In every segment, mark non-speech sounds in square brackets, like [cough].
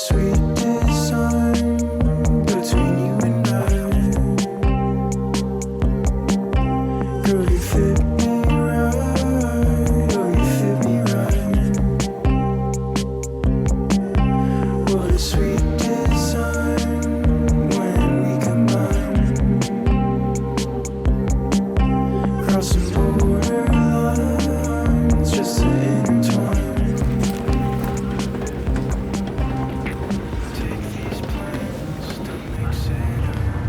sweetness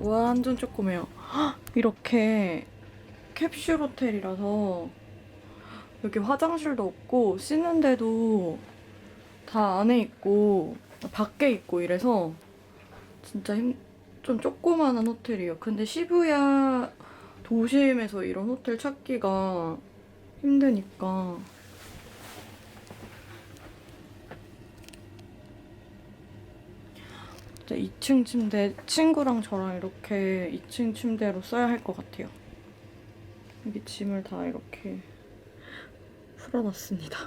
완전 조그매요. 헉, 이렇게 캡슐 호텔이라서 여기 화장실도 없고 씻는 데도 다 안에 있고 밖에 있고 이래서 진짜 힘, 좀 조그마한 호텔이에요. 근데 시부야 도심에서 이런 호텔 찾기가 힘드니까 진짜 2층 침대 친구랑 저랑 이렇게 2층 침대로 써야 할 것 같아요. 여기 짐을 다 이렇게 풀어놨습니다.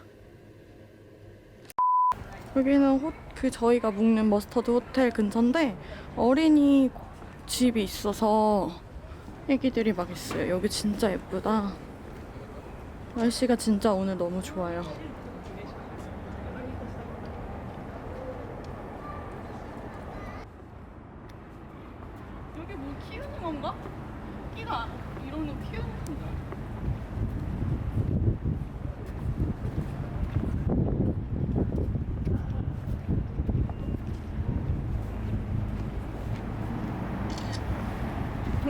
여기는 호, 그 저희가 묵는 머스터드 호텔 근처인데 어린이 집이 있어서 애기들이 막 있어요. 여기 진짜 예쁘다. 날씨가 진짜 오늘 너무 좋아요. 여기 뭐 키우는 건가? 끼가 이런 거 키우는 건가?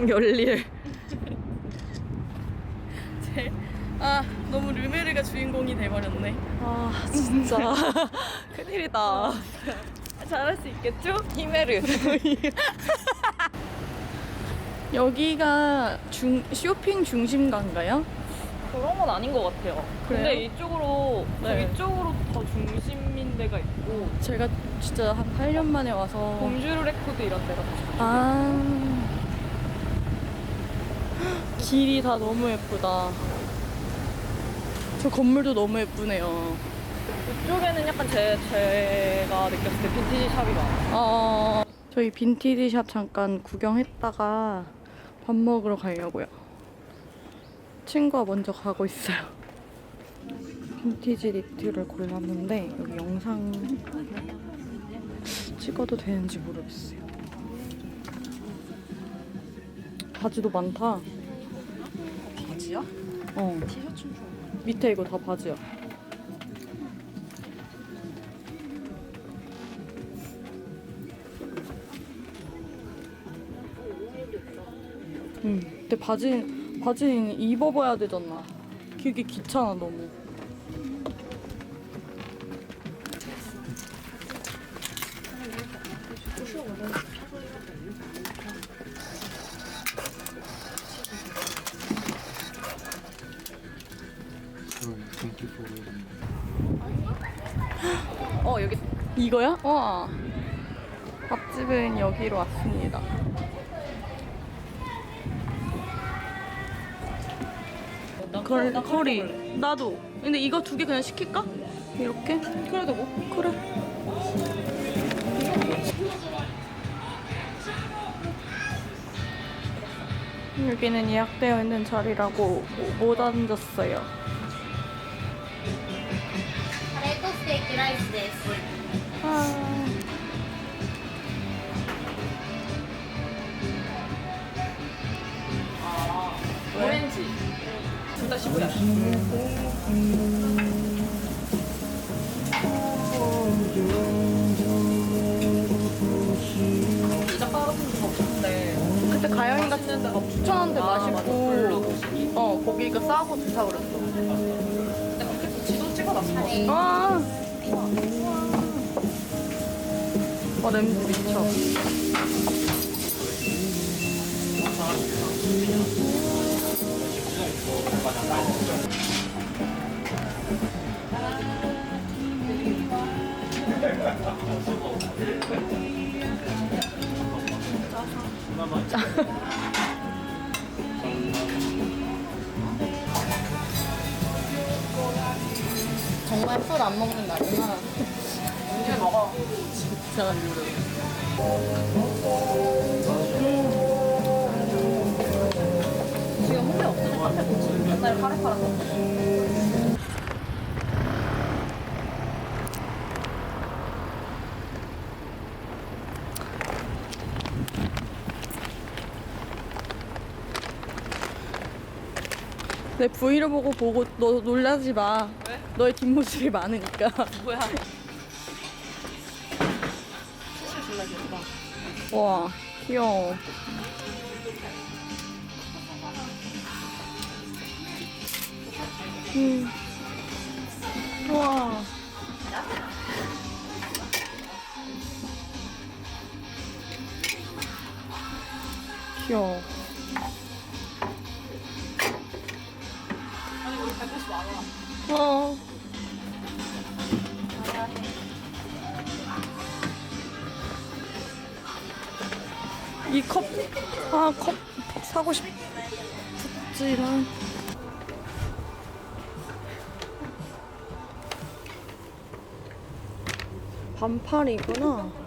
열일. 제, [laughs] 아 너무 르메르가 주인공이 돼버렸네. 아 진짜 [laughs] 큰일이다. 잘할 수 있겠죠? 히메르. [laughs] 여기가 중, 쇼핑 중심가인가요? 그런 건 아닌 것 같아요. 그래요? 근데 이쪽으로 네. 이쪽으로 더 중심인 데가 있고 제가 진짜 한 8년 만에 와서 봉주르 레코드 이런 데가 더 좋아요. 아 길이 다 너무 예쁘다. 저 건물도 너무 예쁘네요. 이쪽에는 약간 제, 제가 느꼈을 때 빈티지 샵이 많아요. 어, 저희 빈티지 샵 잠깐 구경했다가 밥 먹으러 가려고요. 친구가 먼저 가고 있어요. 빈티지 니트를 골랐는데 여기 영상 찍어도 되는지 모르겠어요. 바지도 많다. 바지야? 어. 티셔츠는 좀. 밑에 이거 다 바지야. 응. 근데 바지 바지는 입어봐야 되잖아. 그게 귀찮아 너무. 이거야? 와. 밥집은 여기로 왔습니다. 걸, 커리. 나도. 근데 이거 두 개 그냥 시킬까? 이렇게? 그래도 뭐 그래. 여기는 예약되어 있는 자리라고 못 앉았어요. カレーとステーキライスです。 아. 오렌지 둘다 시부야 피자 바 같은 거 없는데 그때 가영이가 맛있는 데가 없 추천한데 아. 맛있고. 어 거기가 싸고 좋다 그랬어. 근데 그렇게 또 지도 찍어놨어 아. 와 냄새 미쳐. 정말 술 안 먹는 날이구나. 진짜 지금 홍대 없어진 카페? 옛날에 카레 팔았던 내 브이를 보고 보고 너 놀라지 마. 왜? 너의 뒷모습이 많으니까. 뭐야 와 귀여워. 음. 와. 귀여워. 아니 우리 갈 곳이 많아 어. 이 컵, 아, 컵 사고 싶지만. 반팔이구나.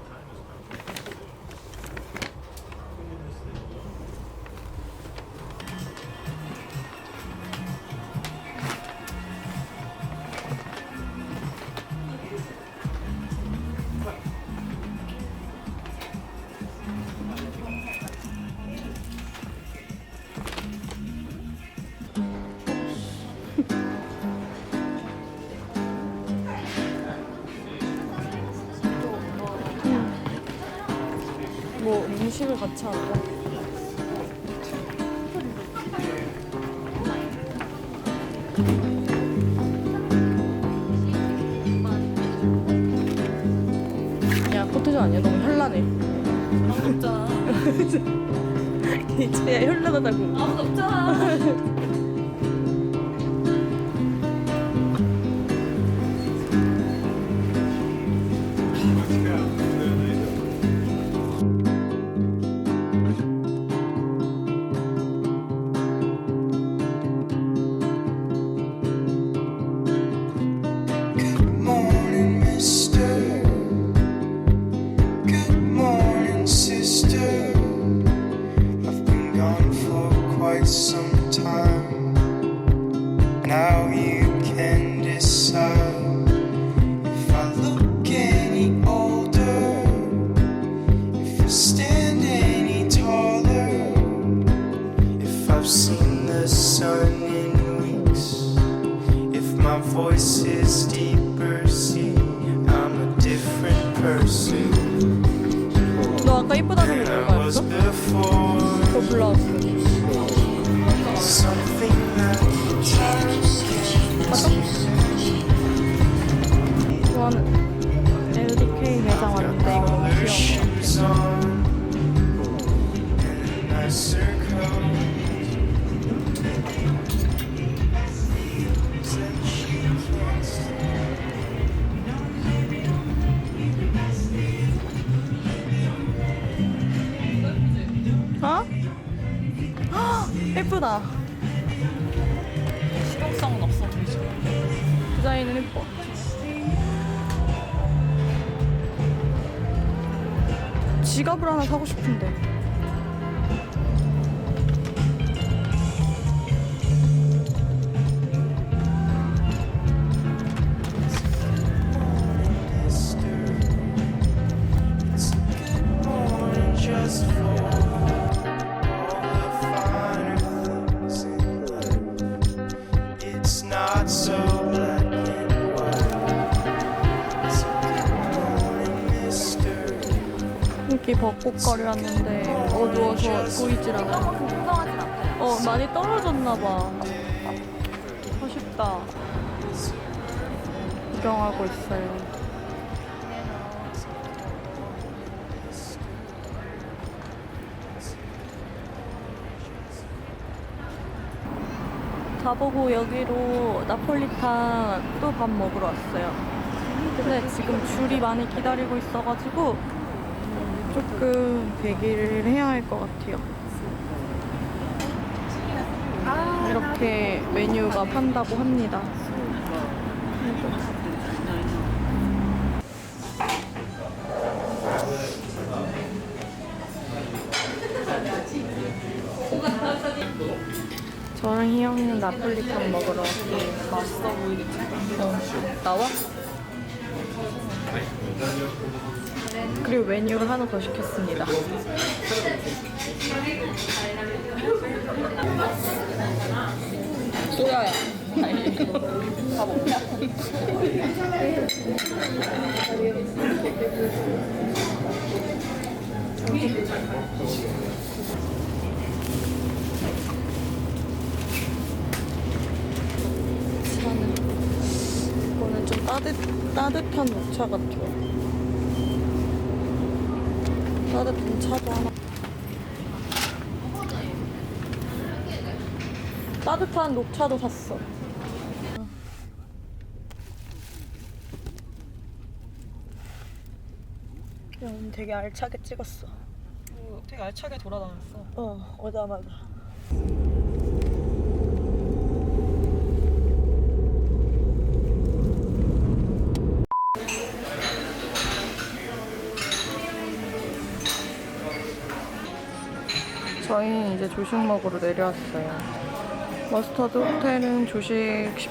뭐 음식을 같이 할까? 야 포토존 아니야? 너무 현란해. 아무도 없잖아 이제 현란하다고. 아무도 없잖아 Good my voice is deeper, see, I'm a different person 너 아까 이쁘다는 게 than I was 뭐였어? before. 더 불러왔어. Something that time 좋아하는 LDK 매장 왔는데 이거 너무 their 귀여워. shoes on 헉, 예쁘다. 실용성은 없어 보이죠 디자인은 예뻐. 지갑을 하나 사고 싶은데. 벚꽃거리 왔는데 어두워서 보이질 않아요. 어, 많이 떨어졌나 봐. 아쉽다. 구경하고 있어요. 자보고 여기로 나폴리탄 또 밥 먹으러 왔어요. 근데 지금 줄이 많이 기다리고 있어가지고 조금 대기를 해야 할 것 같아요. 이렇게 메뉴가 판다고 합니다. 저랑 희영이는 나폴리탄 먹으러 왔어요. 맛있어 보이겠지? 어, 나와? 그리고 메뉴를 하나 더 시켰습니다. 소야야. 다 먹냐? 차는 이거는 좀 따뜻 따뜻한 녹차 같아요. 따뜻한 차도 하나. 따뜻한 녹차도 샀어. 야, 오늘 되게 알차게 찍었어. 되게 알차게 돌아다녔어. 어, 오자마자. 저희는 이제 조식 먹으러 내려왔어요. 머스터드 호텔은 조식 10,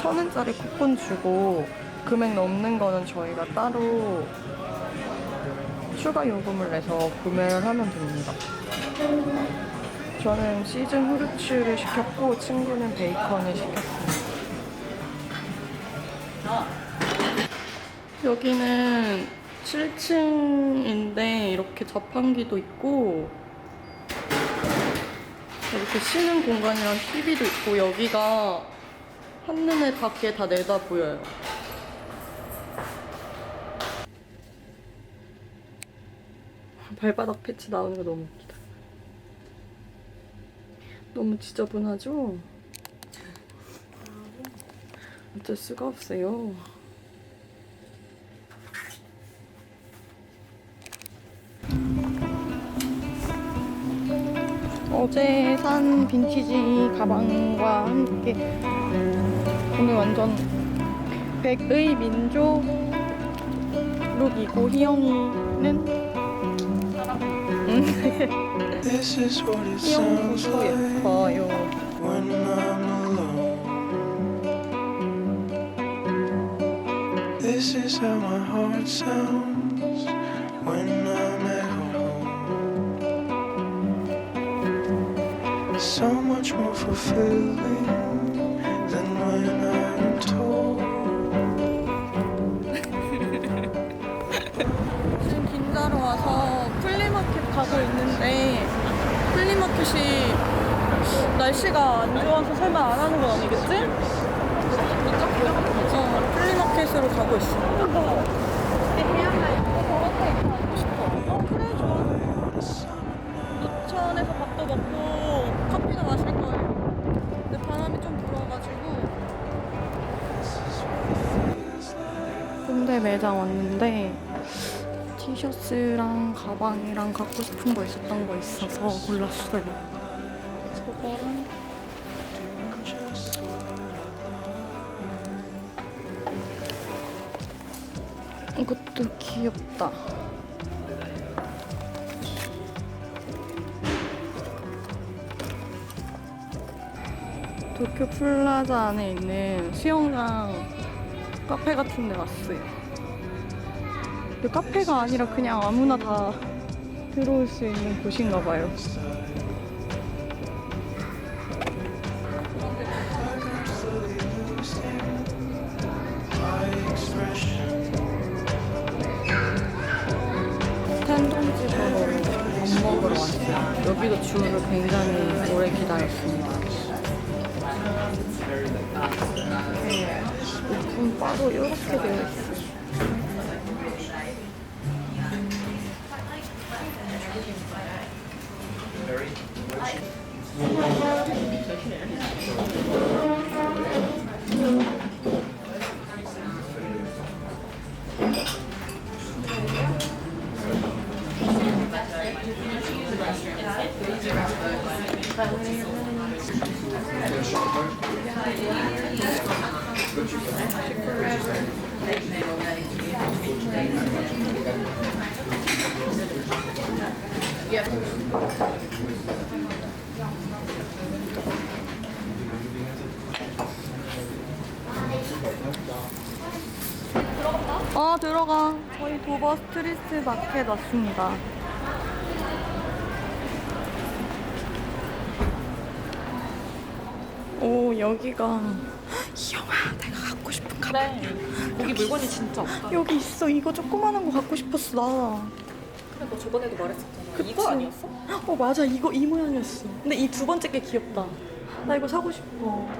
천 원짜리 쿠폰 주고 금액 넘는 거는 저희가 따로 추가 요금을 내서 구매를 하면 됩니다. 저는 시즌 후르츠를 시켰고 친구는 베이컨을 시켰습니다. 여기는 7층인데 이렇게 자판기도 있고 이렇게 쉬는 공간이랑 TV도 있고 여기가 한눈에 밖에 다 내다 보여요. 발바닥 패치 나오는 거 너무 웃기다. 너무 지저분하죠? 어쩔 수가 없어요. 어제 산 빈티지 가방과 함께 오늘 완전 백의 민족 룩이고 희영이는 This is what it 희영도 sounds 더 like 예뻐요. when I'm alone. This is how my heart sounds when So much more fulfilling than when I'm told. 지금 긴자로 와서 플리마켓 가고 있는데 플리마켓이 날씨가 안 좋아서 설마 안 하는 건 아니겠지? 어, 플리마켓으로 가고 있어. 가방이랑 갖고 싶은 거 있었던 거 있어서 골랐어요. 저거랑 이것도 귀엽다. 도쿄 플라자 안에 있는 수영장 카페 같은 데 왔어요. 근데 카페가 아니라 그냥 아무나 다 들어올 수 있는 곳인가 봐요. 텐동집으로 밥 먹으러 왔어요. 여기도 줄을 굉장히 오래 기다렸습니다. 오픈 바로 이렇게 되어 있어요. 어 저희 도버 스트리트 마켓 왔습니다. 오 여기가 이영아 내가 갖고 싶은 가방 그래. 거기 물건이 진짜 없다. 여기 있어 이거 조그만한 거 갖고 싶었어 나. 그래, 너 저번에도 말했었잖아. 그치? 이거 아니었어? 어 맞아 이거 이 모양이었어. 근데 이 두 번째 게 귀엽다. 나 이거 사고 싶어.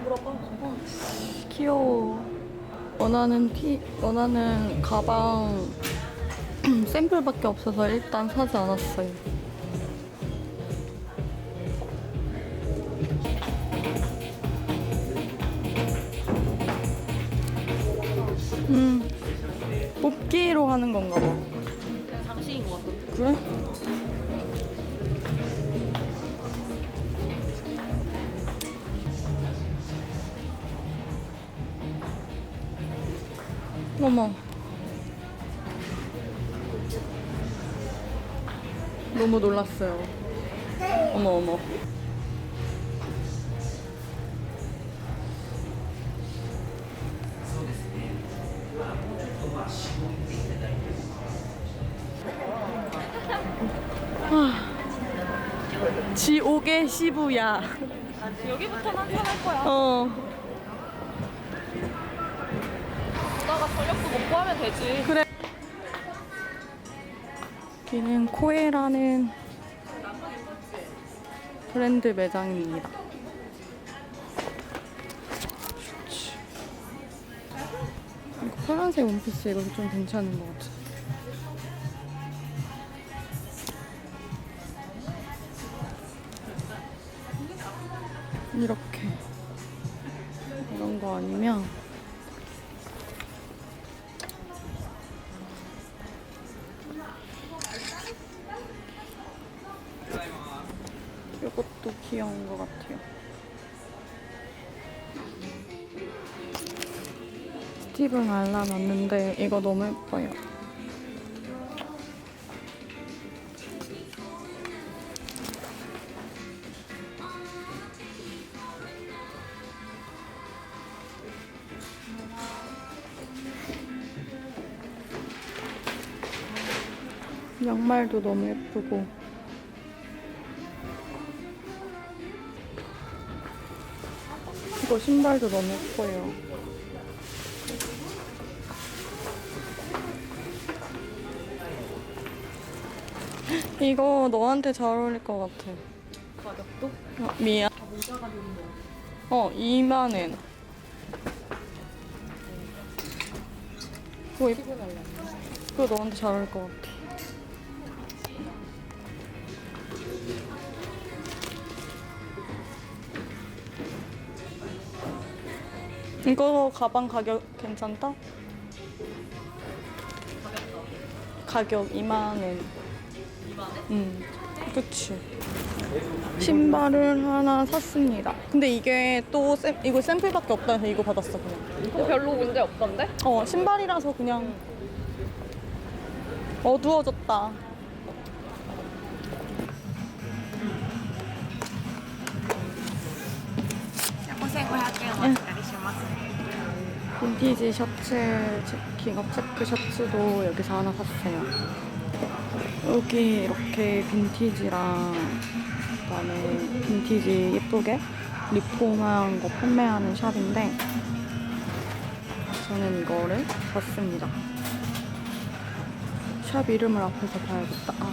물어봐. 어, 귀여워. 원하는 티, 원하는 가방 샘플밖에 없어서 일단 사지 않았어요. 음, 뽑기로 하는 건가 봐. 장식인 것 같던데. 그래? 어머. 너무 놀랐어요. 어머, 어머. 지옥의 시부야. 여기부터는 한잔 할 거야. 어. 보다가 저녁도 먹고 하면 되지. 그래. 여기는 코에라는 브랜드 매장입니다. 이거 파란색 원피스 이거 좀 괜찮은 것 같아. 이렇게 이런 거 아니면 이것도 귀여운 것 같아요. 스티븐 알람 왔는데 이거 너무 예뻐요. 양말도 너무 예쁘고 이거 신발도 너무 예뻐요. 이거 너한테 잘 어울릴 것 같아. 가격도? 어, 미안. 어, 2만 원. 그거, 이- 그거 너한테 잘 어울릴 것 같아. 이거 가방 가격 괜찮다? 가격 2만 원. 2만 원? 응. 그치. 신발을 하나 샀습니다. 근데 이게 또 샘, 이거 샘플밖에 없다 해서 이거 받았어 그냥. 근데 별로 문제 없던데? 어 신발이라서 그냥 어두워졌다. 빈티지 셔츠, 킹업 체크 셔츠도 여기서 하나 샀어요. 여기 이렇게 빈티지랑 그다음에 빈티지 예쁘게 리폼한 거 판매하는 샵인데 저는 이거를 샀습니다. 샵 이름을 앞에서 봐야겠다. 아,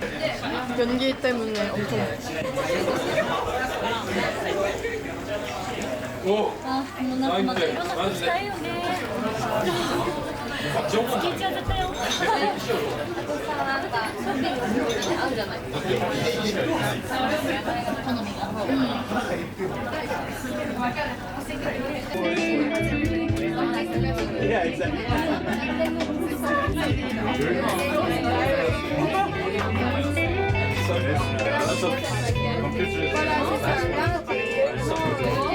있다. 연기 때문에 엄청 あもうなんかまたいろんなことしたいよ。ね月一はいなするうう、う、